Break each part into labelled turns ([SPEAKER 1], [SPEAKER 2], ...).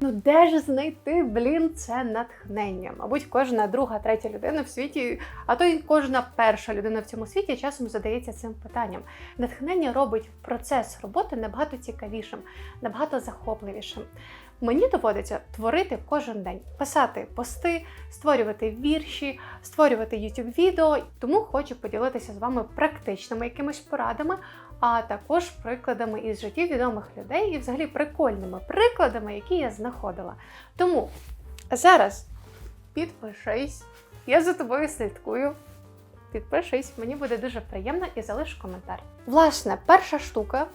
[SPEAKER 1] Ну де ж знайти, блін, це натхнення? Мабуть, кожна друга, третя людина в світі, а то й кожна перша людина в цьому світі часом задається цим питанням. Натхнення робить процес роботи набагато цікавішим, набагато захопливішим. Мені доводиться творити кожен день, писати пости, створювати вірші, створювати youtube відео. Тому хочу поділитися з вами практичними якимись порадами, а також прикладами із життів відомих людей і взагалі прикольними прикладами, які я знаходила. Тому зараз підпишись, я за тобою слідкую. Підпишись, мені буде дуже приємно і залиш коментар. Власне, перша штука,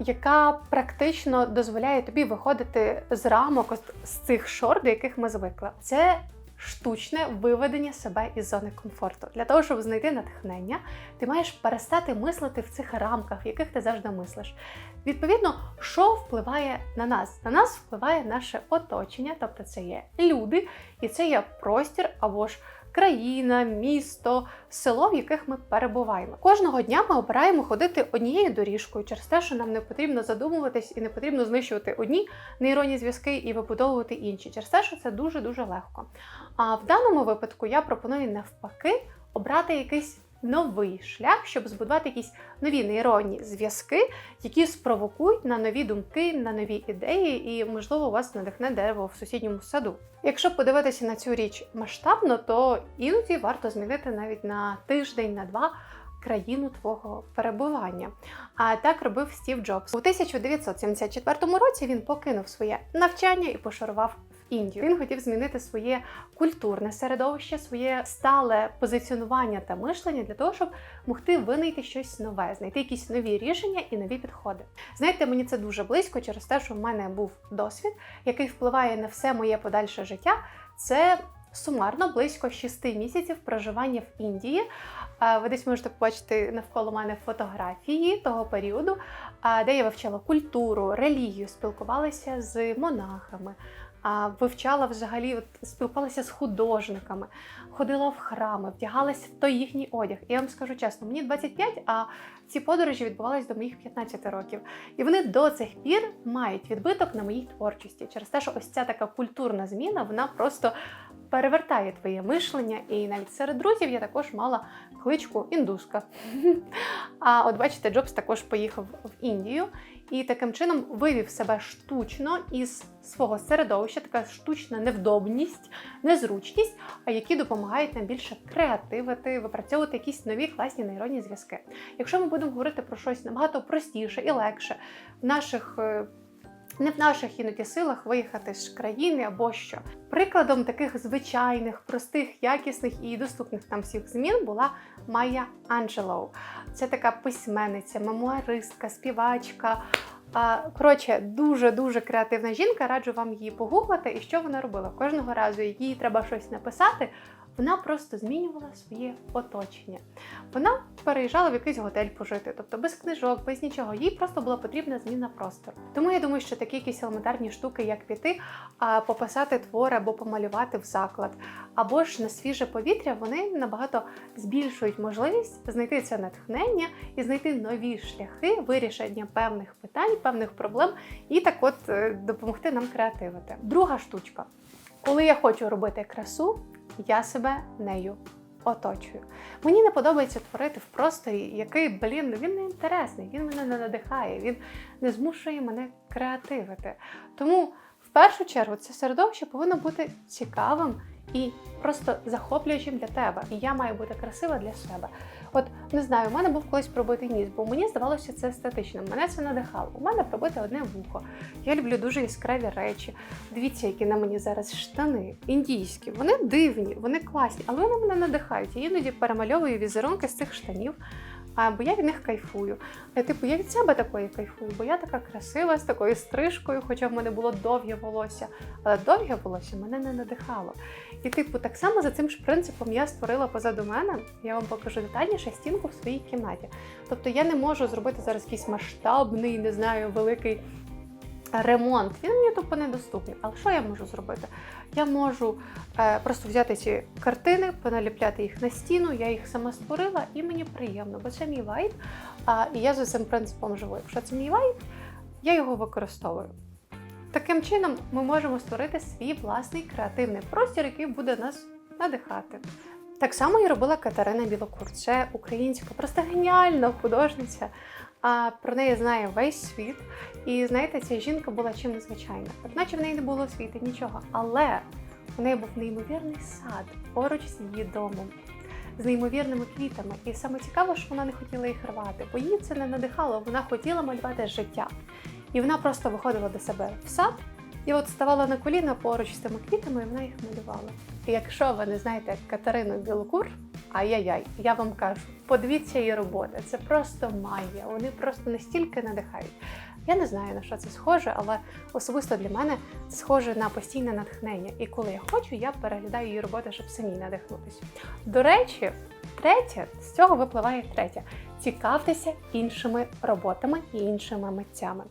[SPEAKER 1] яка практично дозволяє тобі виходити з рамок з цих шор, до яких ми звикли, це штучне виведення себе із зони комфорту. Для того, щоб знайти натхнення, ти маєш перестати мислити в цих рамках, в яких ти завжди мислиш. Відповідно, що впливає на нас? На нас впливає наше оточення, тобто це є люди, і це є простір або ж країна, місто, село, в яких ми перебуваємо. Кожного дня ми обираємо ходити однією доріжкою через те, що нам не потрібно задумуватись і не потрібно знищувати одні нейронні зв'язки і вибудовувати інші, через те, що це дуже дуже легко. А в даному випадку я пропоную навпаки обрати якийсь новий шлях, щоб збудувати якісь нові нейронні зв'язки, які спровокують на нові думки, на нові ідеї, і, можливо, у вас надихне дерево в сусідньому саду. Якщо подивитися на цю річ масштабно, то іноді варто змінити навіть на тиждень, на два. Країну твого перебування. А так робив Стів Джобс. У 1974 році він покинув своє навчання і пошарував Індію. Він хотів змінити своє культурне середовище, своє стале позиціонування та мишлення для того, щоб могти винайти щось нове, знайти якісь нові рішення і нові підходи. Знаєте, мені це дуже близько через те, що в мене був досвід, який впливає на все моє подальше життя. Це сумарно близько 6 місяців проживання в Індії. Ви десь можете побачити навколо мене фотографії того періоду, де я вивчала культуру, релігію, спілкувалася з монахами, вивчала взагалі, от, спілкувалася з художниками, ходила в храми, вдягалася в той їхній одяг. І я вам скажу чесно, мені 25, а ці подорожі відбувалися до моїх 15 років. І вони до цих пір мають відбиток на моїй творчості через те, що ось ця така культурна зміна, вона просто перевертає твоє мишлення. І навіть серед друзів я також мала кличку індуска. А от бачите, Джобс також поїхав в Індію і таким чином вивів себе штучно із свого середовища, така штучна невдобність, незручність, а які допомагають нам більше креативити, випрацьовувати якісь нові класні нейронні зв'язки. Якщо ми будемо говорити про щось набагато простіше і легше в наших. Не в наших іноді силах виїхати з країни або що. Прикладом таких звичайних, простих, якісних і доступних нам всіх змін була Майя Анджелоу. Це така письменниця, мемуаристка, співачка. Коротше, дуже-дуже креативна жінка. Раджу вам її погуглити. І що вона робила? Кожного разу, їй треба щось написати, вона просто змінювала своє оточення. Вона переїжджала в якийсь готель пожити, тобто без книжок, без нічого. Їй просто була потрібна зміна простору. Тому я думаю, що такі якісь елементарні штуки, як піти, пописати твори або помалювати в заклад, або ж на свіже повітря, вони набагато збільшують можливість знайти це натхнення і знайти нові шляхи вирішення певних питань, певних проблем, і так от е, допомогти нам креативити. Друга штучка. Коли я хочу робити красу, я себе нею оточую. Мені не подобається творити в просторі, який, блін, він не інтересний, він мене не надихає, він не змушує мене креативити. Тому в першу чергу це середовище повинно бути цікавим і просто захоплюючим для тебе. І я маю бути красива для себе. От не знаю, у мене був колись пробитий ніс, бо мені здавалося це естетичним. Мене це надихало. У мене пробите одне вухо. Я люблю дуже яскраві речі. Дивіться, які на мені зараз штани індійські. Вони дивні, вони класні, але вони мене надихають. Я іноді перемальовую візерунки з цих штанів. А, бо я від них кайфую. А, типу, я від себе такої кайфую, бо я така красива з такою стрижкою, хоча в мене було довге волосся. Але довге волосся мене не надихало. І, типу, так само за цим ж принципом я створила позаду мене, я вам покажу детальніше стінку в своїй кімнаті. Тобто я не можу зробити зараз якийсь масштабний, не знаю, великий ремонт. Він мені тупо недоступний. Але що я можу зробити? Я можу е, просто взяти ці картини, поналіпляти їх на стіну, я їх сама створила, і мені приємно, бо це мій вайб. А, і я за цим принципом живу. Якщо це мій вайб, я його використовую. Таким чином, ми можемо створити свій власний креативний простір, який буде нас надихати. Так само і робила Катерина Білокур. Це українська, просто геніальна художниця. А про неї знає весь світ. І знаєте, ця жінка була чим незвичайна. От наче в неї не було освіти, нічого. Але у неї був неймовірний сад поруч з її домом. З неймовірними квітами. І саме цікаво, що вона не хотіла їх рвати, бо її це не надихало, вона хотіла малювати життя. І вона просто виходила до себе в сад і от ставала на коліна поруч з тими квітами, і вона їх малювала. І якщо ви не знаєте Катерину Білокур, ай-яй-яй, я вам кажу, подивіться її роботи. Це просто магія. Вони просто настільки надихають. Я не знаю на що це схоже, але особисто для мене це схоже на постійне натхнення. І коли я хочу, я переглядаю її роботи, щоб самій надихнутися. До речі, третє з цього випливає третє. Цікавтеся іншими роботами і іншими митцями.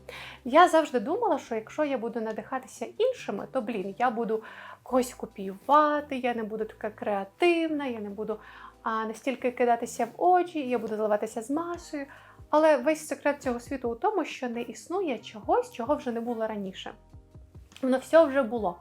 [SPEAKER 1] Я завжди думала, що якщо я буду надихатися іншими, то блін, я буду когось копіювати, я не буду така креативна, я не буду а, настільки кидатися в очі, я буду зливатися з масою. Але весь секрет цього світу у тому, що не існує чогось, чого вже не було раніше. Воно все вже було.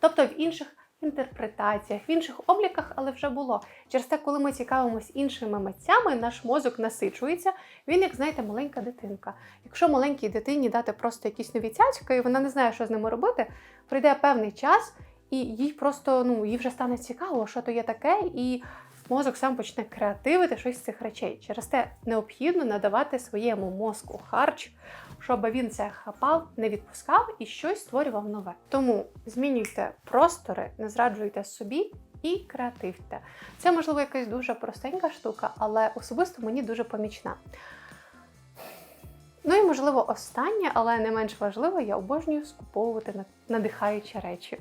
[SPEAKER 1] Тобто в інших інтерпретаціях, в інших обліках, але вже було. Через те, коли ми цікавимось іншими митцями, наш мозок насичується. Він, як знаєте, маленька дитинка. Якщо маленькій дитині дати просто якісь нові цяцька, і вона не знає, що з ними робити, прийде певний час, і їй просто ну їй вже стане цікаво, що то є таке, і мозок сам почне креативити щось з цих речей. Через те необхідно надавати своєму мозку харч, щоб він це хапав, не відпускав і щось створював нове. Тому змінюйте простори, не зраджуйте собі. І креативте. Це, можливо, якась дуже простенька штука, але особисто мені дуже помічна. Ну і, можливо, останнє, але не менш важливо, я обожнюю скуповувати надихаючі речі.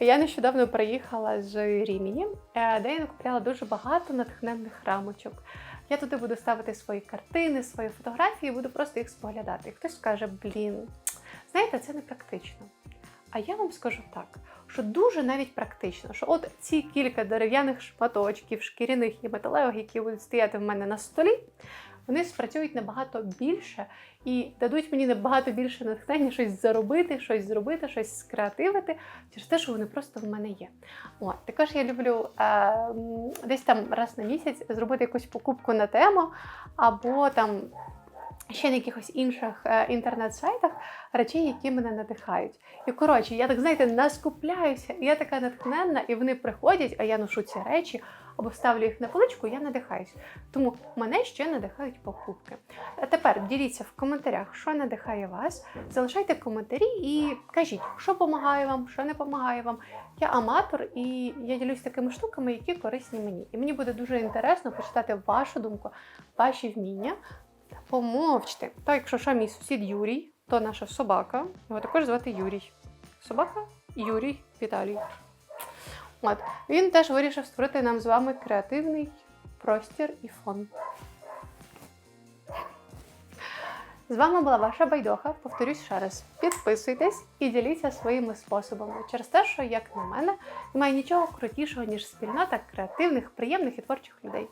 [SPEAKER 1] Я нещодавно приїхала з Рімені, е, де я накупляла дуже багато натхненних рамочок. Я туди буду ставити свої картини, свої фотографії, буду просто їх споглядати. І хтось скаже, блін, знаєте, це не практично. А я вам скажу так, що дуже навіть практично, що от ці кілька дерев'яних шматочків, шкіряних і металевих, які будуть стояти в мене на столі, вони спрацюють набагато більше і дадуть мені набагато більше натхнення щось заробити, щось зробити, щось скреативити через те, що вони просто в мене є. От, також я люблю е, десь там раз на місяць зробити якусь покупку на тему, або там. Ще на якихось інших е, інтернет-сайтах речей, які мене надихають. І коротше, я так знаєте, наскупляюся, і я така натхненна, і вони приходять, а я ношу ці речі або ставлю їх на поличку, я надихаюсь. Тому мене ще надихають покупки. А тепер діліться в коментарях, що надихає вас. Залишайте коментарі і кажіть, що допомагає вам, що не допомагає вам. Я аматор і я ділюсь такими штуками, які корисні мені. І мені буде дуже інтересно почитати вашу думку, ваші вміння. Помовчте. Так, якщо що мій сусід Юрій, то наша собака. Його також звати Юрій. Собака Юрій Віталій. От він теж вирішив створити нам з вами креативний простір і фон. З вами була ваша байдоха. Повторюсь ще раз: підписуйтесь і діліться своїми способами через те, що, як на мене, немає нічого крутішого, ніж спільнота креативних, приємних і творчих людей.